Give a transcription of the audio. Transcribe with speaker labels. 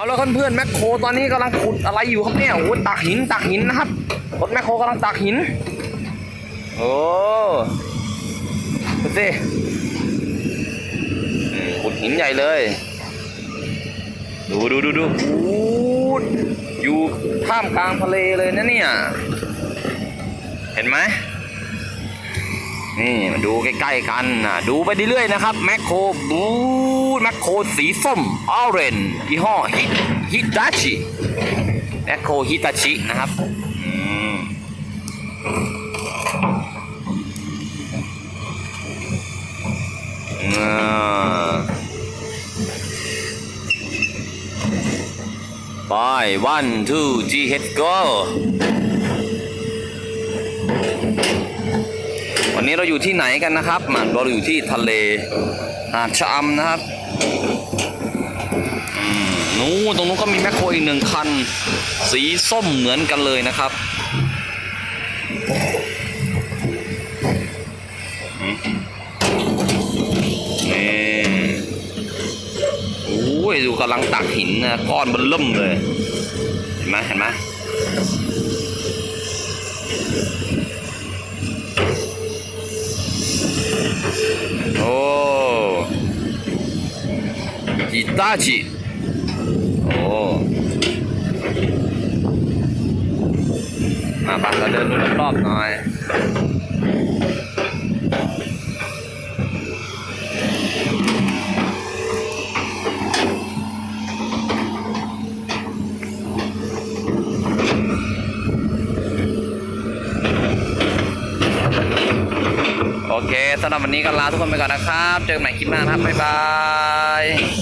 Speaker 1: เอาแล้วเพื่อนๆแมคโครตอนนี้กำลังขุดอะไรอยู่ครับเนี่ยโอ้ตักหินตักหินนะครับรถแมคโครกำลังตักหินโอ้ดูสิขุดหินใหญ่เลย ดูดูดูดูอยู่ท่ามกลางทะเลเลยนะเนี่ย เห็นไหม นี่มาดูใกล้ๆกันนะดูไปเรื่อยๆนะครับแมคโครบูแมคโครสีส้มออเรนยี่ห้อฮิตฮิตาชิแมคโครฮิตาชินะครับอ่าไป one two three head go นนี้เราอยู่ที่ไหนกันนะครับมันเราอยู่ที่ทะเลหาดชะอำนะครับนู้นตรงนู้นก็มีแมคโครอีกหนึ่งคัน สีส้มเหมือนกันเลยนะครับนี่โอ้ยดูกำลังตักหินนะก้อนมันเริ่มเลย เห็นไหมเห็นไหม ฮิตาชิโอ้มาปัดเราเดินดูรอบๆหน่อยโอเคสำหรับวันนี้ก็ลาทุกคนไปก่อนนะครับ เจอกันใหม่คลิปหน้านะครับ บ๊ายบาย